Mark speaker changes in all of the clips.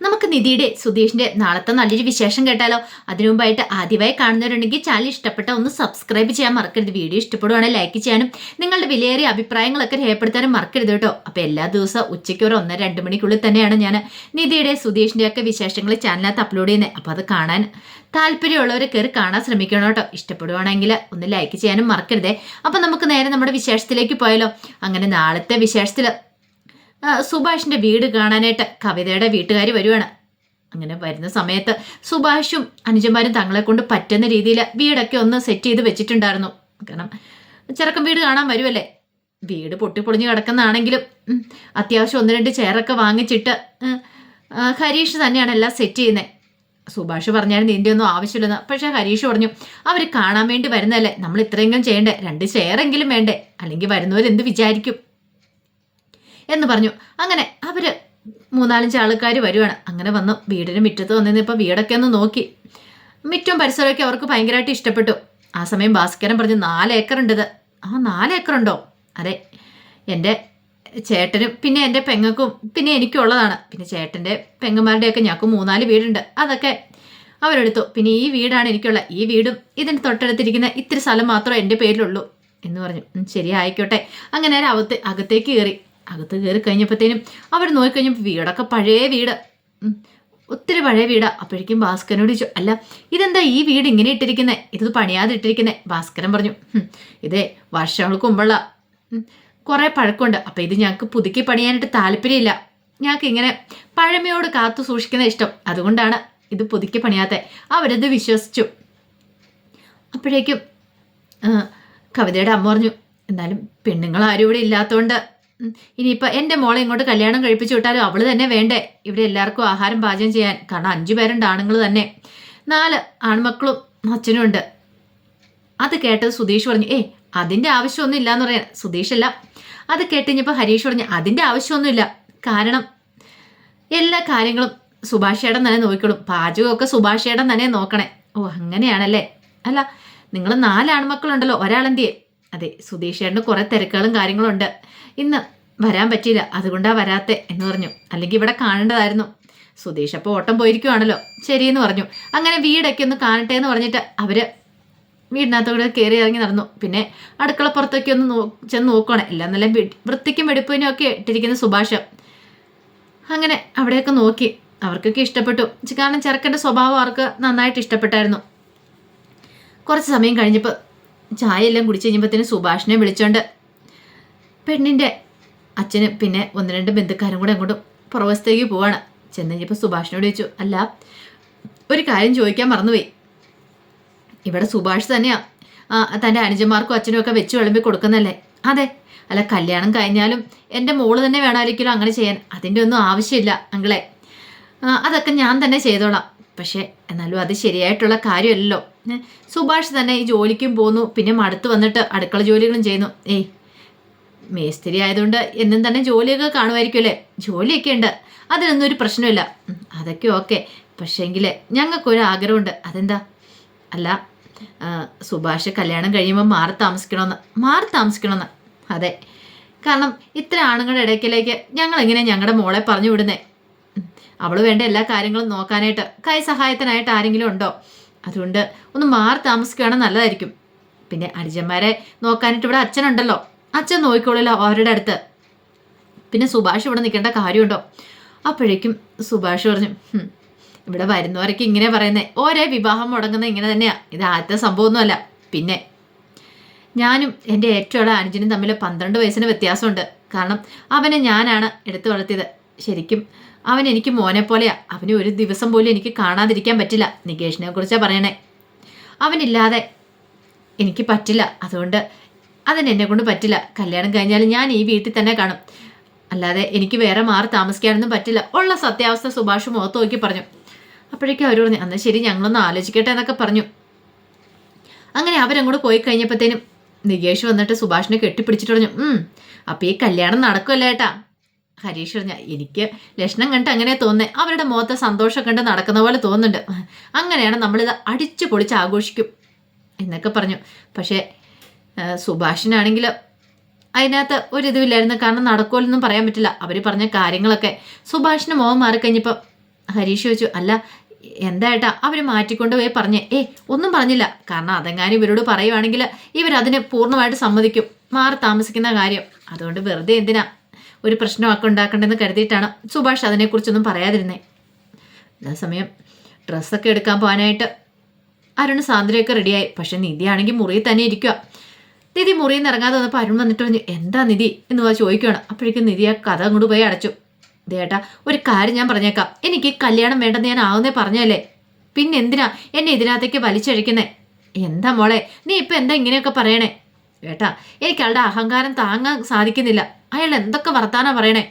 Speaker 1: നമുക്ക് നിധിയുടെ സുധീഷിന്റെ നാളത്തെ നല്ലൊരു വിശേഷം കേട്ടാലോ? അതിനു മുമ്പായിട്ട് ആദ്യമായി കാണുന്നവരുണ്ടെങ്കിൽ ചാനൽ ഇഷ്ടപ്പെട്ട ഒന്ന് സബ്സ്ക്രൈബ് ചെയ്യാൻ മറക്കരുത്. വീഡിയോ ഇഷ്ടപ്പെടുവാണെങ്കിൽ ലൈക്ക് ചെയ്യാനും നിങ്ങളുടെ വിലയേറിയ അഭിപ്രായങ്ങളൊക്കെ രേഖപ്പെടുത്താനും മറക്കരുത് കേട്ടോ. അപ്പൊ എല്ലാ ദിവസവും ഉച്ചയ്ക്ക് ഒരു ഒന്നര രണ്ട് മണിക്കുള്ളിൽ തന്നെയാണ് ഞാൻ നിധിയുടെ സുധീഷിന്റെ ഒക്കെ വിശേഷങ്ങൾ ചാനലിനകത്ത് അപ്ലോഡ് ചെയ്യുന്നത്. അപ്പൊ അത് കാണാൻ താല്പര്യമുള്ളവർ കയറി കാണാൻ ശ്രമിക്കണം കേട്ടോ. ഇഷ്ടപ്പെടുവാണെങ്കിൽ ഒന്ന് ലൈക്ക് ചെയ്യാനും മറക്കരുതേ. അപ്പൊ നമുക്ക് നേരെ നമ്മുടെ വിശേഷത്തിലേക്ക് പോയാലോ. അങ്ങനെ നാളത്തെ വിശേഷത്തിൽ ആ, സുഭാഷിന്റെ വീട് കാണാനായിട്ട് കവിതയുടെ വീട്ടുകാർ വരുവാണ്. അങ്ങനെ വരുന്ന സമയത്ത് സുഭാഷും അനുജന്മാരും തങ്ങളെ കൊണ്ട് പറ്റുന്ന രീതിയിൽ വീടൊക്കെ ഒന്ന് സെറ്റ് ചെയ്ത് വെച്ചിട്ടുണ്ടായിരുന്നു. കാരണം ചെറുക്കം വീട് കാണാൻ വരുമല്ലേ വീട് പൊട്ടിപ്പൊളിഞ്ഞ് കിടക്കുന്നതാണെങ്കിലും അത്യാവശ്യം ഒന്ന് രണ്ട് ചെയറൊക്കെ വാങ്ങിച്ചിട്ട് ഹരീഷ് തന്നെയാണ് എല്ലാം സെറ്റ് ചെയ്യുന്നത് സുഭാഷ് പറഞ്ഞായിരുന്നു ഇതിന്റെ ഒന്നും ആവശ്യമില്ലെന്ന്. പക്ഷേ ഹരീഷ് പറഞ്ഞു അവർ കാണാൻ വേണ്ടി വരുന്നതല്ലേ? നമ്മൾ ഇത്രയെങ്കിലും ചെയ്യണ്ടേ? രണ്ട് ചെയറെങ്കിലും വേണ്ടേ? അല്ലെങ്കിൽ വരുന്നവരെന്ത് വിചാരിക്കും? എന്ന് പറഞ്ഞു. അങ്ങനെ അവർ മൂന്നാലഞ്ച് ആൾക്കാർ വരുവാണ്. അങ്ങനെ വന്നു. വീടിന് മുറ്റത്ത് വന്നിരുന്നപ്പോൾ വീടൊക്കെ ഒന്ന് നോക്കി. മിറ്റവും പരിസരമൊക്കെ അവർക്ക് ഭയങ്കരമായിട്ട് ഇഷ്ടപ്പെട്ടു. ആ സമയം ഭാസ്കരൻ പറഞ്ഞു നാല് ഏക്കർ ഉണ്ടത് ആ നാല് ഏക്കർ ഉണ്ടോ? അതെ. എന്റെ ചേട്ടനും പിന്നെ എന്റെ പെങ്ങൾക്കും പിന്നെ എനിക്കും ഉള്ളതാണ്. പിന്നെ ചേട്ടന്റെ പെങ്ങന്മാരുടെയൊക്കെ ഞങ്ങൾക്ക് മൂന്നാൽ വീടുണ്ട്. അതൊക്കെ അവരെടുത്തു. പിന്നെ ഈ വീടാണ് എനിക്കുള്ള. ഈ വീടും ഇതിന് തൊട്ടടുത്തിരിക്കുന്ന ഇത്തിരി സ്ഥലം മാത്രമേ എന്റെ പേരിലുള്ളൂ. എന്ന് പറഞ്ഞു. "ഉം, ശരി ആയിക്കോട്ടെ. അങ്ങനെ അവത്ത് അകത്ത് അകത്തേക്ക് കയറി. അകത്ത് കയറി കഴിഞ്ഞപ്പോഴത്തേനും അവർ നോക്കിക്കഴിഞ്ഞപ്പോൾ വീടൊക്കെ പഴയ വീട്. ഒത്തിരി പഴയ വീടാ. അപ്പോഴേക്കും ഭാസ്കരനോട് ചോദിച്ചു അല്ല ഇതെന്താ ഈ വീട് ഇങ്ങനെ ഇട്ടിരിക്കുന്നത് ഇത് പണിയാതെ ഇട്ടിരിക്കുന്നത് ഭാസ്കരൻ പറഞ്ഞു "ഹും, ഇതേ വർഷങ്ങൾക്ക് മുമ്പുള്ള കുറേ പഴക്കമുണ്ട്. അപ്പോൾ ഇത് ഞങ്ങൾക്ക് പുതുക്കി പണിയാനായിട്ട് താല്പര്യമില്ല. ഞങ്ങൾക്ക് ഇങ്ങനെ പഴമയോട് കാത്തു സൂക്ഷിക്കുന്ന ഇഷ്ടം. അതുകൊണ്ടാണ് ഇത് പുതുക്കി പണിയാത്ത. അവരത് വിശ്വസിച്ചു. അപ്പോഴേക്കും കവിതയുടെ അമ്മ പറഞ്ഞു എന്നാലും പെണ്ണുങ്ങൾ ആരും ഇവിടെ ഇല്ലാത്തതുകൊണ്ട് ഇനിയിപ്പോൾ എന്റെ മോളെ ഇങ്ങോട്ട് കല്യാണം കഴിപ്പിച്ചു വിട്ടാലും അവൾ തന്നെ വേണ്ടേ? ഇവിടെ എല്ലാവർക്കും ആഹാരം പാചകം ചെയ്യാൻ. കാരണം അഞ്ചു പേരുണ്ട് ആണുങ്ങൾ തന്നെ. നാല് ആൺമക്കളും അച്ഛനും ഉണ്ട്. അത് കേട്ടത് സുധീഷ് പറഞ്ഞു ഏ അതിന്റെ ആവശ്യമൊന്നും ഇല്ലാന്ന് പറയാൻ. സുധീഷല്ല അത് കേട്ടുകഴിഞ്ഞപ്പോൾ ഹരീഷ് പറഞ്ഞു അതിന്റെ ആവശ്യമൊന്നുമില്ല കാരണം എല്ലാ കാര്യങ്ങളും സുഭാഷേടൻ തന്നെ നോക്കിക്കോളും. പാചകമൊക്കെ സുഭാഷേടൻ തന്നെ നോക്കണേ. ഓ അങ്ങനെയാണല്ലേ? അല്ല നിങ്ങൾ നാല് ആൺമക്കളുണ്ടല്ലോ ഒരാളെന്തിയെ? അതെ സുധീഷേടന് കുറേ തിരക്കുകളും കാര്യങ്ങളും ഉണ്ട്. ഇന്ന് വരാൻ പറ്റിയില്ല. അതുകൊണ്ടാ വരാത്തെ എന്ന് പറഞ്ഞു. അല്ലെങ്കിൽ ഇവിടെ കാണേണ്ടതായിരുന്നു. സുധീഷ് അപ്പോൾ ഓട്ടം പോയിരിക്കുവാണല്ലോ. ശരിയെന്ന് പറഞ്ഞു. അങ്ങനെ വീടൊക്കെ ഒന്ന് കാണട്ടെ എന്ന് പറഞ്ഞിട്ട് അവർ വീടിനകത്തോടെ കയറി ഇറങ്ങി നടന്നു. പിന്നെ അടുക്കളപ്പുറത്തൊക്കെ ഒന്ന് നോ ചെന്ന് നോക്കണേ എല്ലാം നല്ല വൃത്തിക്കും വെടുപ്പിനും ഒക്കെ ഇട്ടിരിക്കുന്ന സുഭാഷ്. അങ്ങനെ അവിടെയൊക്കെ നോക്കി. അവർക്കൊക്കെ ഇഷ്ടപ്പെട്ടു. കാരണം ചെറുക്കന്റെ സ്വഭാവം അവർക്ക് നന്നായിട്ട് ഇഷ്ടപ്പെട്ടായിരുന്നു. കുറച്ച് സമയം കഴിഞ്ഞപ്പോൾ ചായ എല്ലാം കുടിച്ച് കഴിഞ്ഞപ്പോഴത്തേന് സുഭാഷിനെ വിളിച്ചോണ്ട് പെണ്ണിന്റെ അച്ഛനും പിന്നെ ഒന്ന് രണ്ട് ബന്ധുക്കാരും കൂടെ അങ്ങോട്ട് പുറവശത്തേക്ക് പോവാണ്. ചെന്ന് കഴിഞ്ഞപ്പോൾ സുഭാഷിനോട് ചോദിച്ചു അല്ല ഒരു കാര്യം ചോദിക്കാൻ മറന്നുപോയി. ഇവിടെ സുഭാഷ് തന്നെയാ. തന്റെ അനുജന്മാർക്കും അച്ഛനും ഒക്കെ വെച്ച് വിളമ്പി കൊടുക്കുന്നല്ലേ? അതെ. അല്ല കല്യാണം കഴിഞ്ഞാലും എന്റെ മോൾ തന്നെ വേണമായിരിക്കലോ അങ്ങനെ ചെയ്യാൻ. അതിന്റെ ഒന്നും ആവശ്യമില്ല അങ്ങളെ അതൊക്കെ ഞാൻ തന്നെ ചെയ്തോളാം. പക്ഷേ എന്നാലും അത് ശരിയായിട്ടുള്ള കാര്യമല്ലല്ലോ. സുഭാഷ് തന്നെ ഈ ജോലിക്കും പോന്നു. പിന്നെ മടുത്ത് വന്നിട്ട് അടുക്കള ജോലികളും ചെയ്യുന്നു. ഏയ് മേസ്തിരി ആയതുകൊണ്ട് എന്നും തന്നെ ജോലിയൊക്കെ കാണുമായിരിക്കുമല്ലേ ജോലിയൊക്കെ ഉണ്ട്. അതിനൊന്നും ഒരു പ്രശ്നമില്ല. അതൊക്കെ ഓക്കെ. പക്ഷേങ്കിൽ ഞങ്ങൾക്കൊരു ആഗ്രഹമുണ്ട്. അതെന്താ? അല്ല സുഭാഷ് കല്യാണം കഴിയുമ്പോൾ മാറി താമസിക്കണമെന്ന് മാറി താമസിക്കണമെന്ന് അതെ. കാരണം ഇത്ര ആണുങ്ങളുടെ ഇടയ്ക്കിലേക്ക് ഞങ്ങൾ എങ്ങനെ ഞങ്ങളുടെ മോളെ പറഞ്ഞു വിടുന്നേ? അവൾ വേണ്ട എല്ലാ കാര്യങ്ങളും നോക്കാനായിട്ട് കൈ സഹായത്തിനായിട്ട് ആരെങ്കിലും ഉണ്ടോ? അതുകൊണ്ട് ഒന്ന് മാറി താമസിക്കുകയാണെങ്കിൽ നല്ലതായിരിക്കും. പിന്നെ അനുജന്മാരെ നോക്കാനായിട്ട് ഇവിടെ അച്ഛനുണ്ടല്ലോ. അച്ഛൻ നോക്കിക്കോളല്ലോ അവരുടെ അടുത്ത്. പിന്നെ സുഭാഷ് ഇവിടെ നിൽക്കേണ്ട കാര്യമുണ്ടോ? അപ്പോഴേക്കും സുഭാഷ് പറഞ്ഞു ഇവിടെ വരുന്നവരൊക്കെ ഇങ്ങനെ പറയുന്നത് ഓരേ വിവാഹം മുടങ്ങുന്ന ഇങ്ങനെ തന്നെയാണ് ഇത് ആദ്യത്തെ സംഭവമൊന്നുമല്ല. പിന്നെ ഞാനും എന്റെ ഏറ്റവും ഉള്ള അനുജനും തമ്മിൽ പന്ത്രണ്ട് വയസ്സിന് വ്യത്യാസമുണ്ട്. കാരണം അവനെ ഞാനാണ് എടുത്തു വളർത്തിയത്. ശരിക്കും അവൻ എനിക്ക് മോനെ പോലെയാണ് അവന് ഒരു ദിവസം പോലും എനിക്ക് കാണാതിരിക്കാൻ പറ്റില്ല. നികേഷിനെ കുറിച്ചാണ് പറയണേ. അവനില്ലാതെ എനിക്ക് പറ്റില്ല. അതുകൊണ്ട് അതിന് എന്നെ കൊണ്ട് പറ്റില്ല. കല്യാണം കഴിഞ്ഞാൽ ഞാൻ ഈ വീട്ടിൽ തന്നെ കാണും. അല്ലാതെ എനിക്ക് വേറെ മാറി താമസിക്കാനൊന്നും പറ്റില്ല. ഉള്ള സത്യാവസ്ഥ സുഭാഷ് മുഖത്ത് നോക്കി പറഞ്ഞു. അപ്പോഴേക്കും അവർ പറഞ്ഞു എന്നാൽ ശരി ഞങ്ങളൊന്ന് ആലോചിക്കട്ടെ എന്നൊക്കെ പറഞ്ഞു. അങ്ങനെ അവരങ്ങോട്ട് പോയി കഴിഞ്ഞപ്പോഴത്തേനും നികേഷ് വന്നിട്ട് സുഭാഷിനെ കെട്ടിപ്പിടിച്ചിട്ട് പറഞ്ഞു അപ്പം ഈ കല്യാണം നടക്കുമല്ലേ ഏട്ടാ? ഹരീഷ് പറഞ്ഞ എനിക്ക് ലക്ഷണം കണ്ട് അങ്ങനെ തോന്നേ അവരുടെ മുഖത്തെ സന്തോഷം കണ്ട് നടക്കുന്ന പോലെ തോന്നുന്നുണ്ട്. അങ്ങനെയാണ് നമ്മളിത് അടിച്ചു പൊളിച്ച് ആഘോഷിക്കും എന്നൊക്കെ പറഞ്ഞു. പക്ഷേ സുഭാഷിനാണെങ്കിൽ അതിനകത്ത് ഒരിതുമില്ലായിരുന്നു. കാരണം നടക്കുമല്ലെന്നും പറയാൻ പറ്റില്ല. അവർ പറഞ്ഞ കാര്യങ്ങളൊക്കെ സുഭാഷിന് മോഹം മാറിക്കഴിഞ്ഞപ്പോൾ ഹരീഷ് ചോദിച്ചു അല്ല എന്തായിട്ടാ? അവർ മാറ്റിക്കൊണ്ട് പോയി പറഞ്ഞേ ഏ ഒന്നും പറഞ്ഞില്ല. കാരണം അതെങ്ങാനും ഇവരോട് പറയുവാണെങ്കിൽ ഇവരതിന് പൂർണമായിട്ട് സമ്മതിക്കും. മാറി താമസിക്കുന്ന കാര്യം. അതുകൊണ്ട് വെറുതെ എന്തിനാ ഒരു പ്രശ്നമൊക്കെ ഉണ്ടാക്കേണ്ടതെന്ന് കരുതിയിട്ടാണ് സുഭാഷ് അതിനെക്കുറിച്ചൊന്നും പറയാതിരുന്നേ. അതേസമയം ഡ്രസ്സൊക്കെ എടുക്കാൻ പോകാനായിട്ട് അരുൺ സാന്ദ്രയൊക്കെ റെഡിയായി പക്ഷെ നിധിയാണെങ്കിൽ മുറിയിൽ തന്നെ ഇരിക്കുക നിധി മുറിയിൽ നിന്ന് ഇറങ്ങാതെ വന്നപ്പോൾ അരുൺ വന്നിട്ട് പറഞ്ഞു എന്താ നിധി? എന്ന് പറഞ്ഞ് ചോദിക്കുകയാണ് അപ്പോഴേക്കും നിധി ആ കഥ അങ്ങോട്ട് പോയി അടച്ചു. ദേട്ടാ ഒരു കാര്യം ഞാൻ പറഞ്ഞേക്കാം. എനിക്ക് കല്യാണം വേണ്ടെന്ന് ഞാൻ ആവുന്നേ പറഞ്ഞല്ലേ? പിന്നെ എന്തിനാ എന്നെ ഇതിനകത്തേക്ക് വലിച്ചഴിക്കുന്നേ? എന്താ മോളെ നീ ഇപ്പം എന്താ ഇങ്ങനെയൊക്കെ പറയണേ? ഏട്ടാ എനിക്ക് അയാളുടെ അഹങ്കാരം താങ്ങാൻ സാധിക്കുന്നില്ല. അയാൾ എന്തൊക്കെ വർത്താനാ പറയണേ?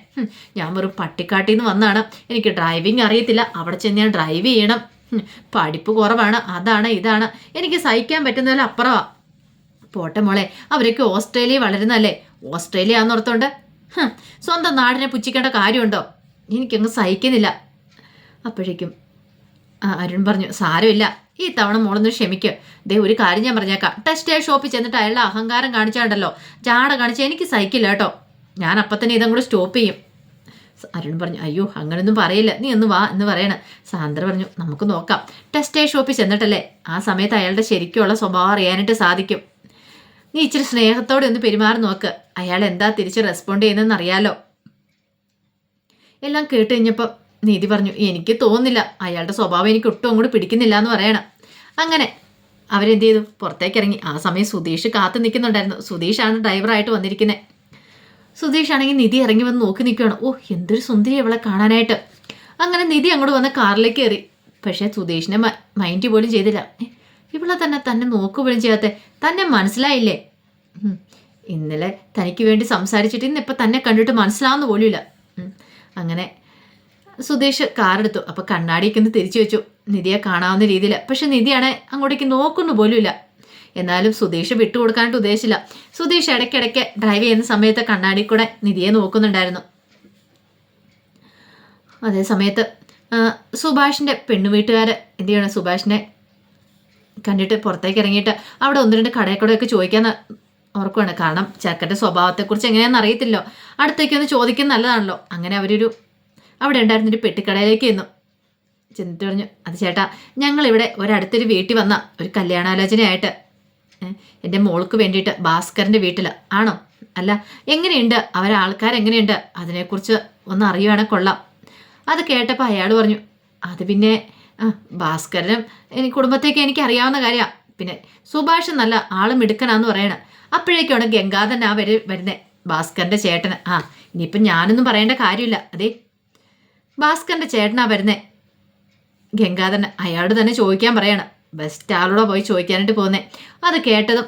Speaker 1: ഞാൻ വെറും പട്ടിക്കാട്ടിൽ നിന്ന് വന്നാണ്. എനിക്ക് ഡ്രൈവിംഗ് അറിയത്തില്ല. അവിടെ ചെന്ന് ഞാൻ ഡ്രൈവ് ചെയ്യണം. പഠിപ്പ് കുറവാണ്. അതാണ് ഇതാണ്. എനിക്ക് സഹിക്കാൻ പറ്റുന്നതിൽ അപ്പുറമാ പോട്ടെ മോളെ അവരൊക്കെ ഓസ്ട്രേലിയ വളരുന്നല്ലേ ഓസ്ട്രേലിയ ആണെന്നോർത്തോണ്ട് സ്വന്തം നാടിനെ പുച്ഛിക്കേണ്ട കാര്യമുണ്ടോ? എനിക്കങ്ങ് സഹിക്കുന്നില്ല. അപ്പോഴേക്കും അരുൺ പറഞ്ഞു സാരമില്ല. ഈ തവണ മോളൊന്ന് ക്ഷമിക്കുക ദേ ഒരു കാര്യം ഞാൻ പറഞ്ഞേക്കാം. ടെക്സ്റ്റൈൽ ഷോപ്പിൽ ചെന്നിട്ട് അയാളുടെ അഹങ്കാരം കാണിച്ചാണ്ടല്ലോ. ചാട കാണിച്ച എനിക്ക് സഹിക്കില്ല കേട്ടോ. ഞാൻ അപ്പം തന്നെ ഇതങ്ങോട്ട് സ്റ്റോപ്പ് ചെയ്യും. അരുൺ പറഞ്ഞു അയ്യോ അങ്ങനൊന്നും പറയില്ല. നീ ഒന്ന് വാ എന്ന് പറയണ. സാന്ദ്ര പറഞ്ഞു നമുക്ക് നോക്കാം. ടെക്സ്റ്റൈൽ ഷോപ്പിൽ ചെന്നിട്ടല്ലേ? ആ സമയത്ത് അയാളുടെ ശരിക്കുള്ള സ്വഭാവം അറിയാനായിട്ട് സാധിക്കും. നീ ഇച്ചിരി സ്നേഹത്തോടെ ഒന്ന് പെരുമാറി നോക്ക്. അയാൾ എന്താ തിരിച്ച് റെസ്പോണ്ട് ചെയ്യുന്നതെന്ന് അറിയാലോ എല്ലാം കേട്ട് കഴിഞ്ഞപ്പോൾ നീതി പറഞ്ഞു എനിക്ക് തോന്നുന്നില്ല. അയാളുടെ സ്വഭാവം എനിക്ക് ഒട്ടും അങ്ങോട്ട് പിടിക്കുന്നില്ല എന്ന് പറയണം. അങ്ങനെ അവരെന്ത് ചെയ്തു? പുറത്തേക്ക് ഇറങ്ങി. ആ സമയം സുധീഷ് കാത്തു നിൽക്കുന്നുണ്ടായിരുന്നു. സുധീഷാണ് ഡ്രൈവറായിട്ട് വന്നിരിക്കുന്നത് സുധീഷ് ആണെങ്കിൽ നിധി ഇറങ്ങി വന്ന് നോക്കി നിൽക്കുകയാണ്. ഓ എന്തൊരു സുന്ദരി അവളെ കാണാനായിട്ട്. അങ്ങനെ നിധി അങ്ങോട്ട് വന്ന കാറിലേക്ക് കയറി. പക്ഷേ സുധീഷിനെ മൈൻഡ് പോലും ചെയ്തില്ല. ഇവളെ തന്നെ തന്നെ നോക്കുക ചെയ്യാത്ത. തന്നെ മനസ്സിലായില്ലേ? ഇന്നലെ തനിക്ക് വേണ്ടി സംസാരിച്ചിട്ട് ഇന്ന് ഇന്നിപ്പോൾ തന്നെ കണ്ടിട്ട് മനസ്സിലാവുന്ന പോലുമില്ല. അങ്ങനെ സുധീഷ് കാറെടുത്തു. അപ്പോൾ കണ്ണാടിയൊക്കെ ഒന്ന് തിരിച്ചു വെച്ചു. നിധിയെ കാണാവുന്ന രീതിയിൽ പക്ഷെ നിധിയാണെ അങ്ങോട്ടേക്ക് നോക്കുന്നു പോലുമില്ല. എന്നാലും സുധീഷ് വിട്ടുകൊടുക്കാനായിട്ട് ഉദ്ദേശിച്ചില്ല. സുധീഷ് ഇടയ്ക്കിടയ്ക്ക് ഡ്രൈവ് ചെയ്യുന്ന സമയത്ത് കണ്ണാടി കൂടെ നിധിയെ നോക്കുന്നുണ്ടായിരുന്നു. അതേ സമയത്ത് പെണ്ണു പെണ്ണുവീട്ടുകാർ എന്ത് ചെയ്യണം സുഭാഷിനെ? കണ്ടിട്ട് പുറത്തേക്ക് ഇറങ്ങിയിട്ട് അവിടെ ഒന്ന് രണ്ട് കടയിൽ ചോദിക്കാൻ ഓർക്കുവാണ്. കാരണം ചെക്കന്റെ സ്വഭാവത്തെക്കുറിച്ച് എങ്ങനെയാണെന്ന് അറിയത്തില്ലോ അടുത്തേക്ക് ഒന്ന് ചോദിക്കുന്ന നല്ലതാണല്ലോ. അങ്ങനെ അവരൊരു അവിടെ ഉണ്ടായിരുന്നൊരു പെട്ടിക്കടയിലേക്ക് ചെന്നു. ചെന്നിട്ട് പറഞ്ഞു അത് ചേട്ടാ ഞങ്ങളിവിടെ ഒരടുത്തൊരു വീട്ടിൽ വന്ന ഒരു കല്യാണാലോചനയായിട്ട് എന്റെ മോൾക്ക് വേണ്ടിയിട്ട് ഭാസ്കറിന്റെ വീട്ടിൽ ആണോ? അല്ല എങ്ങനെയുണ്ട്? അവരെ ആൾക്കാരെങ്ങനെയുണ്ട്? അതിനെക്കുറിച്ച് ഒന്ന് അറിയുവാണെങ്കിൽ കൊള്ളാം. അത് കേട്ടപ്പോൾ അയാൾ പറഞ്ഞു അത് പിന്നെ ഭാസ്കരനും എനിക്ക് കുടുംബത്തേക്ക് എനിക്ക് അറിയാവുന്ന കാര്യമാണ് പിന്നെ സുഭാഷ് നല്ല ആൾ മിടുക്കനാന്ന് പറയണം. അപ്പോഴേക്കാണ് ഗംഗാധരൻ ആ വരെ വരുന്നേ. ഭാസ്കറിന്റെ ചേട്ടന്. ആ ഇനിയിപ്പം ഞാനൊന്നും പറയേണ്ട കാര്യമില്ല. അതെ. ഭാസ്കറിന്റെ ചേട്ടനാ വരുന്നേ. ഗംഗാധൻ അയാളോട് തന്നെ ചോദിക്കാൻ പറയണം. ബെസ്റ്റ് ആളോടെ പോയി ചോദിക്കാനായിട്ട് പോകുന്നേ. അത് കേട്ടതും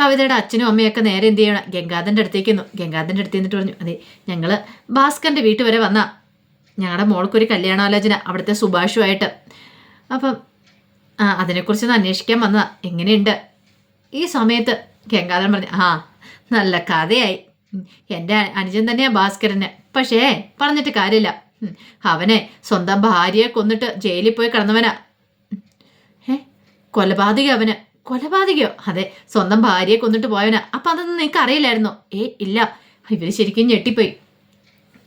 Speaker 1: കവിതയുടെ അച്ഛനും അമ്മയൊക്കെ നേരെ എന്ത് ചെയ്യണം? ഗംഗാധരന്റെ അടുത്തേക്ക് ഗംഗാധരന്റെ അടുത്ത് നിന്നിട്ട് പറഞ്ഞു അതെ ഞങ്ങൾ ഭാസ്കറിന്റെ വീട്ടുവരെ വരെ വന്നാ. ഞങ്ങളുടെ മോൾക്കൊരു കല്യാണാലോചന അവിടുത്തെ സുഭാഷുമായിട്ട് അപ്പം ആ അതിനെക്കുറിച്ചൊന്ന് അന്വേഷിക്കാൻ വന്നതാ. എങ്ങനെയുണ്ട്? ഈ സമയത്ത് ഗംഗാധരൻ പറഞ്ഞു ആ നല്ല കഥയായി. എന്റെ അനുജൻ തന്നെയാണ് ഭാസ്കരന്. പക്ഷേ പറഞ്ഞിട്ട് കാര്യമില്ല. അവനെ സ്വന്തം ഭാര്യയെ കൊന്നിട്ട് ജയിലിൽ പോയി കിടന്നവനാ. ഏ കൊലപാതക അവന്. കൊലപാതകയോ? അതെ സ്വന്തം ഭാര്യയെ കൊന്നിട്ട് പോയവനാ. അപ്പം അതൊന്നും നിനക്ക് അറിയില്ലായിരുന്നോ? ഏ ഇല്ല. ഇവർ ശരിക്കും ഞെട്ടിപ്പോയി.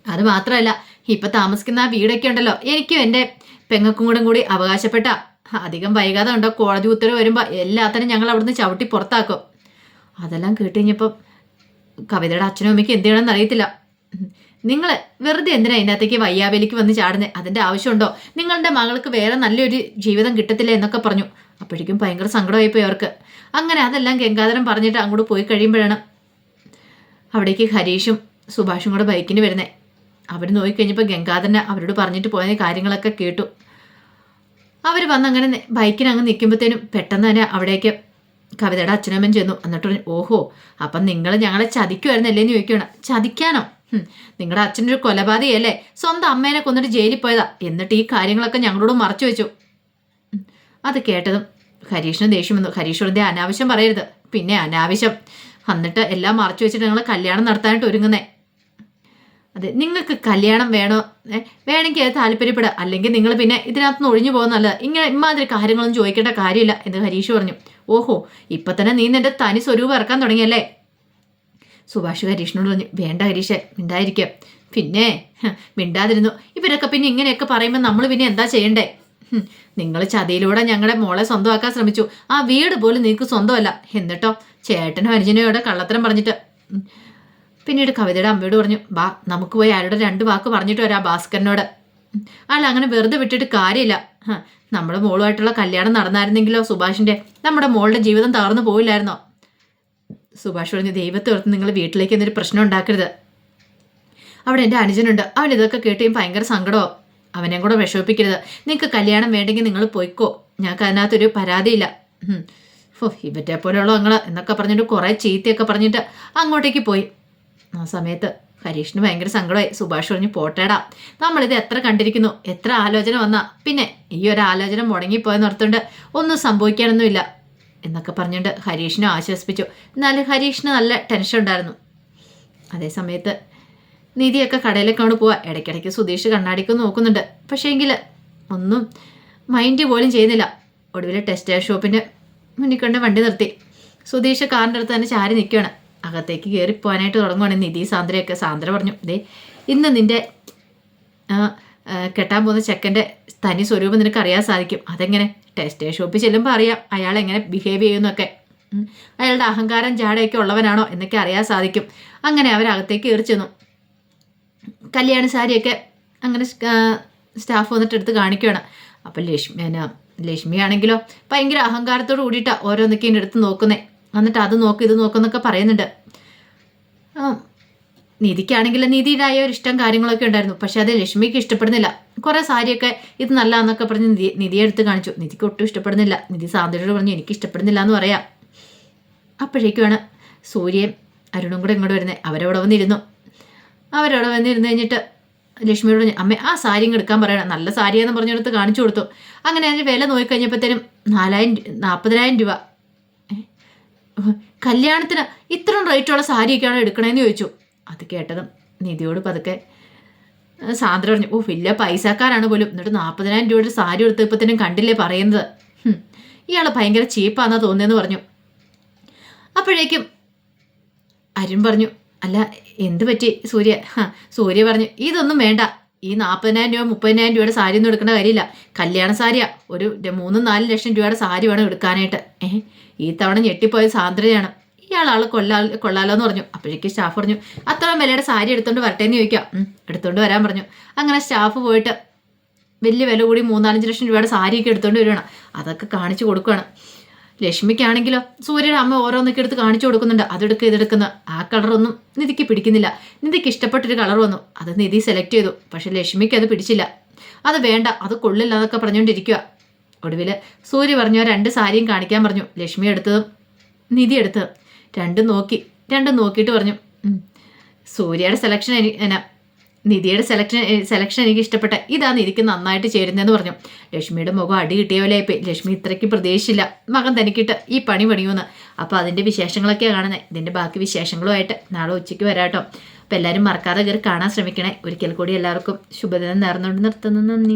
Speaker 1: അത് മാത്രമല്ല ഇപ്പൊ താമസിക്കുന്ന ആ വീടൊക്കെ ഉണ്ടല്ലോ. എനിക്കും എന്റെ പെങ്ങക്കും കൂടെ കൂടി അവകാശപ്പെട്ട അധികം വൈകാതെ ഉണ്ടോ കോടതി ഉത്തരവ് വരുമ്പോൾ എല്ലാത്തിനും ഞങ്ങൾ അവിടുന്ന് ചവിട്ടി പുറത്താക്കും. അതെല്ലാം കേട്ട് കഴിഞ്ഞപ്പം കവിതയുടെ അച്ഛനും അമ്മയ്ക്ക് എന്ത് അറിയത്തില്ല. നിങ്ങൾ വെറുതെ എന്തിനാ ഇതിനകത്തേക്ക് വയ്യാവേലിക്ക് വന്ന് ചാടുന്നത് അതിന്റെ ആവശ്യമുണ്ടോ? നിങ്ങളുടെ മകൾക്ക് വേറെ നല്ലൊരു ജീവിതം കിട്ടത്തില്ല എന്നൊക്കെ പറഞ്ഞു. അപ്പോഴേക്കും ഭയങ്കര സങ്കടമായിപ്പോയി അവർക്ക്. അങ്ങനെ അതെല്ലാം ഗംഗാധരൻ പറഞ്ഞിട്ട് അങ്ങോട്ട് പോയി കഴിയുമ്പോഴാണ് അവിടേക്ക് ഹരീഷും സുഭാഷും കൂടെ ബൈക്കിന് വരുന്നത് അവർ നോക്കിക്കഴിഞ്ഞപ്പോൾ ഗംഗാധരനെ അവരോട് പറഞ്ഞിട്ട് പോയ കാര്യങ്ങളൊക്കെ കേട്ടു. അവർ വന്നങ്ങനെ ബൈക്കിനങ്ങ് നിൽക്കുമ്പോഴത്തേനും പെട്ടെന്ന് തന്നെ അവിടേക്ക് കവിതയുടെ അച്ഛനമ്മൻ ചെന്നു. എന്നിട്ട് പറഞ്ഞു ഓഹോ അപ്പം നിങ്ങൾ ഞങ്ങളെ ചതിക്കുമായിരുന്നല്ലേ എന്ന് ചോദിക്കണം ചതിക്കാനോ? നിങ്ങളുടെ നിങ്ങളുടെ ഒരു കൊലപാതകയല്ലേ? സ്വന്തം അമ്മേനെ കൊന്നിട്ട് ജയിലിൽ പോയതാ. എന്നിട്ട് ഈ കാര്യങ്ങളൊക്കെ ഞങ്ങളോട് മറച്ചു വെച്ചു. അത് കേട്ടതും ഹരീഷിന് ദേഷ്യം വന്നു. ഹരീഷോടെ അനാവശ്യം പറയരുത്. പിന്നെ അനാവശ്യം. എന്നിട്ട് എല്ലാം മറച്ചു വെച്ചിട്ട് ഞങ്ങൾ കല്യാണം നടത്താനായിട്ട് ഒരുങ്ങുന്നേ. അതെ നിങ്ങൾക്ക് കല്യാണം വേണോ? വേണമെങ്കിൽ അത് താല്പര്യപ്പെടുക അല്ലെങ്കിൽ നിങ്ങൾ പിന്നെ ഇതിനകത്ത് നിന്ന് ഒഴിഞ്ഞു പോകുന്നല്ല ഇങ്ങനെ ഇമാതിരി കാര്യങ്ങളൊന്നും ചോദിക്കേണ്ട കാര്യമില്ല എന്ന് ഹരീഷ് പറഞ്ഞു. ഓഹോ ഇപ്പൊ തന്നെ നീ നിന്റെ തനി സ്വരൂപം ഇറക്കാൻ തുടങ്ങിയല്ലേ? സുഭാഷ് ഹരീഷിനോട് പറഞ്ഞു വേണ്ട ഹരീഷ് മിണ്ടായിരിക്കാം പിന്നെ മിണ്ടാതിരുന്നു. ഇവരൊക്കെ പിന്നെ ഇങ്ങനെയൊക്കെ പറയുമ്പോൾ നമ്മൾ പിന്നെ എന്താ ചെയ്യണ്ടേ? നിങ്ങൾ ചതിയിലൂടെ ഞങ്ങളുടെ മോളെ സ്വന്തമാക്കാൻ ശ്രമിച്ചു. ആ വീട് പോലും നിങ്ങൾക്ക് സ്വന്തമല്ല. എന്നിട്ടോ ചേട്ടനും അനുജനയോടെ കള്ളത്തരം പറഞ്ഞിട്ട്. പിന്നീട് കവിതയുടെ അമ്മയോട് പറഞ്ഞു ബാ നമുക്ക് പോയി അയാളുടെ രണ്ട് വാക്ക് പറഞ്ഞിട്ട് വരാം ഭാസ്കരനോട്. അല്ല അങ്ങനെ വെറുതെ വിട്ടിട്ട് കാര്യമില്ല. നമ്മുടെ മോളുമായിട്ടുള്ള കല്യാണം നടന്നായിരുന്നെങ്കിലോ സുഭാഷിന്റെ? നമ്മുടെ മോളുടെ ജീവിതം തകർന്നു പോയില്ലായിരുന്നോ? സുഭാഷ് പറഞ്ഞു ദൈവത്തെ ഓർത്ത് നിങ്ങൾ വീട്ടിലേക്ക് എന്തൊരു പ്രശ്നം ഉണ്ടാക്കരുത്. അവിടെ എന്റെ അനുജനുണ്ട്. അവൻ ഇതൊക്കെ കേട്ടുകയും ഭയങ്കര സങ്കടമോ അവനെയും കൂടെ വിഷമിപ്പിക്കരുത്. നിങ്ങൾക്ക് കല്യാണം വേണ്ടെങ്കിൽ നിങ്ങൾ പോയിക്കോ. ഞങ്ങൾക്ക് അതിനകത്തൊരു പരാതിയില്ല. ഇവറ്റെ പോലെയുള്ള നിങ്ങൾ എന്നൊക്കെ പറഞ്ഞിട്ട് കുറേ ചീത്തയൊക്കെ പറഞ്ഞിട്ട് അങ്ങോട്ടേക്ക് പോയി. ആ സമയത്ത് ഹരീഷിന് ഭയങ്കര സങ്കടമായി. സുഭാഷ് പറഞ്ഞു പോട്ടേടാ നമ്മളിത് എത്ര കണ്ടിരിക്കുന്നു? എത്ര ആലോചന വന്നാ? പിന്നെ ഈ ഒരു ആലോചന മുടങ്ങിപ്പോയെന്ന് ഒന്നും സംഭവിക്കാനൊന്നുമില്ല. എന്നൊക്കെ പറഞ്ഞുകൊണ്ട് ഹരീഷിനെ ആശ്വസിപ്പിച്ചു. എന്നാലും ഹരീഷിന് നല്ല ടെൻഷൻ ഉണ്ടായിരുന്നു. അതേസമയത്ത് നിധിയൊക്കെ കടയിലേക്ക് കൊണ്ട് പോവാ. ഇടയ്ക്കിടയ്ക്ക് സുധീഷ് കണ്ണാടിക്ക് നോക്കുന്നുണ്ട്. പക്ഷേ എങ്കിൽ ഒന്നും മൈൻഡ് പോലും ചെയ്യുന്നില്ല. ഒടുവിൽ ടെക്സ്റ്റൈൽ ഷോപ്പിന്റെ മുന്നിൽ കൊണ്ട് വണ്ടി നിർത്തി. സുധീഷ് കാറിന്റെ അടുത്ത് തന്നെ ചാരി നിൽക്കുകയാണ്. അകത്തേക്ക് കയറി പോകാനായിട്ട് തുടങ്ങുവാണ് നിധി. സാന്ദ്രയൊക്കെ സാന്ദ്ര പറഞ്ഞു. ദേ ഇന്ന് നിന്റെ കെട്ടാൻ പോകുന്ന ചെക്കന്റെ തനി സ്വരൂപം നിനക്ക് അറിയാൻ സാധിക്കും. അതെങ്ങനെ? ടെസ്റ്റേ ഷോപ്പിൽ ചെല്ലുമ്പോൾ അറിയാം അയാൾ എങ്ങനെ ബിഹേവ് ചെയ്യുന്നൊക്കെ. അയാളുടെ അഹങ്കാരം ജാടയൊക്കെ ഉള്ളവനാണോ എന്നൊക്കെ അറിയാൻ സാധിക്കും. അങ്ങനെ അവരകത്തേക്ക് കയറി ചെന്നു. കല്യാണ സാരിയൊക്കെ അങ്ങനെ സ്റ്റാഫ് വന്നിട്ട് എടുത്ത് കാണിക്കുകയാണ് അപ്പം ലക്ഷ്മി ലക്ഷ്മി ആണെങ്കിലോ ഭയങ്കര അഹങ്കാരത്തോട് കൂടിയിട്ടാണ് ഓരോന്നൊക്കെ എടുത്ത് നോക്കുന്നേ. എന്നിട്ട് അത് നോക്ക് ഇത് നോക്കെന്നൊക്കെ പറയുന്നുണ്ട്. ആ, നിധിക്കാണെങ്കിൽ നിധിയുടേതായ ഒരു ഇഷ്ടം കാര്യങ്ങളൊക്കെ ഉണ്ടായിരുന്നു. പക്ഷെ അത് ലക്ഷ്മിക്ക് ഇഷ്ടപ്പെടുന്നില്ല. കുറേ സാരിയൊക്കെ ഇത് നല്ലതാന്നൊക്കെ പറഞ്ഞ് നിധി നിധിയെ എടുത്ത് കാണിച്ചു. നിധിക്ക് ഒട്ടും ഇഷ്ടപ്പെടുന്നില്ല. നിധി സാന്ദ്രയോട് പറഞ്ഞു എനിക്ക് ഇഷ്ടപ്പെടുന്നില്ല എന്ന് പറയാം. അപ്പോഴേക്കുമാണ് സൂര്യൻ അരുണും കൂടെ ഇങ്ങോട്ട് വരുന്നത് അവരവിടെ വന്നിരുന്നു. അവരവിടെ വന്നിരുന്ന് കഴിഞ്ഞിട്ട് ലക്ഷ്മിയോട് പറഞ്ഞു അമ്മ ആ സാരി ഇങ്ങ് എടുക്കാൻ പറയണം. നല്ല സാരിയാന്ന് പറഞ്ഞെടുത്ത് കാണിച്ചു കൊടുത്തു. അങ്ങനെ അതിന് വില നോക്കിക്കഴിഞ്ഞപ്പോഴത്തേനും നാലായിരം നാൽപ്പതിനായിരം രൂപ? കല്യാണത്തിന് ഇത്രയും റേറ്റുള്ള സാരിയൊക്കെയാണ് എടുക്കണേന്ന് ചോദിച്ചു. അത് കേട്ടതും നിധിയോട് പതുക്കെ സാന്ദ്ര പറഞ്ഞു ഓ വലിയ പൈസക്കാരാണ് പോലും. എന്നിട്ട് നാൽപ്പതിനായിരം രൂപയുടെ സാരി എടുത്തപ്പത്തിനും കണ്ടില്ലേ പറയുന്നത്? ഇയാൾ ഭയങ്കര ചീപ്പാന്നാ തോന്നിയെന്ന് പറഞ്ഞു. അപ്പോഴേക്കും അരുൺ പറഞ്ഞു അല്ല എന്ത് പറ്റി സൂര്യ? സൂര്യ പറഞ്ഞു ഇതൊന്നും വേണ്ട. ഈ നാൽപ്പതിനായിരം രൂപ മുപ്പതിനായിരം രൂപയുടെ സാരി ഒന്നും എടുക്കേണ്ട കാര്യമില്ല. കല്യാണ സാരിയാ. ഒരു മൂന്നും നാലും ലക്ഷം രൂപയുടെ സാരി വേണം എടുക്കാനായിട്ട്. ഏഹ് ഈ തവണ ഞെട്ടിപ്പോയ സാന്ദ്രതയാണ് ഇയാൾ ആൾ കൊല്ലാ കൊള്ളാലോ എന്ന് പറഞ്ഞു. അപ്പോഴേക്കും സ്റ്റാഫ് പറഞ്ഞു അത്ര വിലയുടെ സാരി എടുത്തുകൊണ്ട് വരട്ടെ എന്ന് ചോദിക്കാം എടുത്തുകൊണ്ട് വരാൻ പറഞ്ഞു. അങ്ങനെ സ്റ്റാഫ് പോയിട്ട് വലിയ വില കൂടി മൂന്നാലഞ്ച് ലക്ഷം രൂപയുടെ സാരിയൊക്കെ എടുത്തോണ്ട് വരികയാണ് അതൊക്കെ കാണിച്ചു കൊടുക്കുകയാണ് ലക്ഷ്മിക്കാണെങ്കിലോ സൂര്യയുടെ അമ്മ ഓരോന്നൊക്കെ എടുത്ത് കാണിച്ചു കൊടുക്കുന്നുണ്ട്. അതെടുക്കുക ഇതെടുക്കുന്ന. ആ കളറൊന്നും നിധിക്ക് പിടിക്കുന്നില്ല. നിധിക്ക് ഇഷ്ടപ്പെട്ടൊരു കളർ വന്നു. അത് നിധി സെലക്ട് ചെയ്തു. പക്ഷെ ലക്ഷ്മിക്ക് അത് പിടിച്ചില്ല. അത് വേണ്ട അത് കൊള്ളില്ല എന്നൊക്കെ പറഞ്ഞുകൊണ്ടിരിക്കുക ഒടുവിൽ സൂര്യ പറഞ്ഞു രണ്ട് സാരിയും കാണിക്കാൻ പറഞ്ഞു. ലക്ഷ്മി എടുത്തതും നിധി എടുത്തതും. രണ്ടും നോക്കി രണ്ടും നോക്കിയിട്ട് പറഞ്ഞു. സൂര്യയുടെ സെലക്ഷൻ എന്നാ? നിധിയുടെ സെലക്ഷൻ സെലക്ഷൻ എനിക്ക് ഇഷ്ടപ്പെട്ട ഇതാ നിധിക്ക് നന്നായിട്ട് ചേരുന്നതെന്ന് പറഞ്ഞു. ലക്ഷ്മിയുടെ മുഖം അടി കിട്ടിയ പോലെ ആയിപ്പോയി. ലക്ഷ്മി ഇത്രയ്ക്ക് പ്രതീക്ഷിച്ചില്ല. മകൻ തനിക്കിട്ട് ഈ പണി പണിയൂന്ന്. അപ്പോൾ അതിന്റെ വിശേഷങ്ങളൊക്കെയാണ് കാണുന്നത് ഇതിന്റെ ബാക്കി വിശേഷങ്ങളുമായിട്ട് നാളെ ഉച്ചയ്ക്ക് വരാട്ടോ. അപ്പോൾ എല്ലാവരും മറക്കാതെ കയറി കാണാൻ ശ്രമിക്കണേ. ഒരിക്കൽ കൂടി എല്ലാവർക്കും ശുഭദിനം നേർന്നുകൊണ്ട് നിർത്തുന്നു. നന്ദി.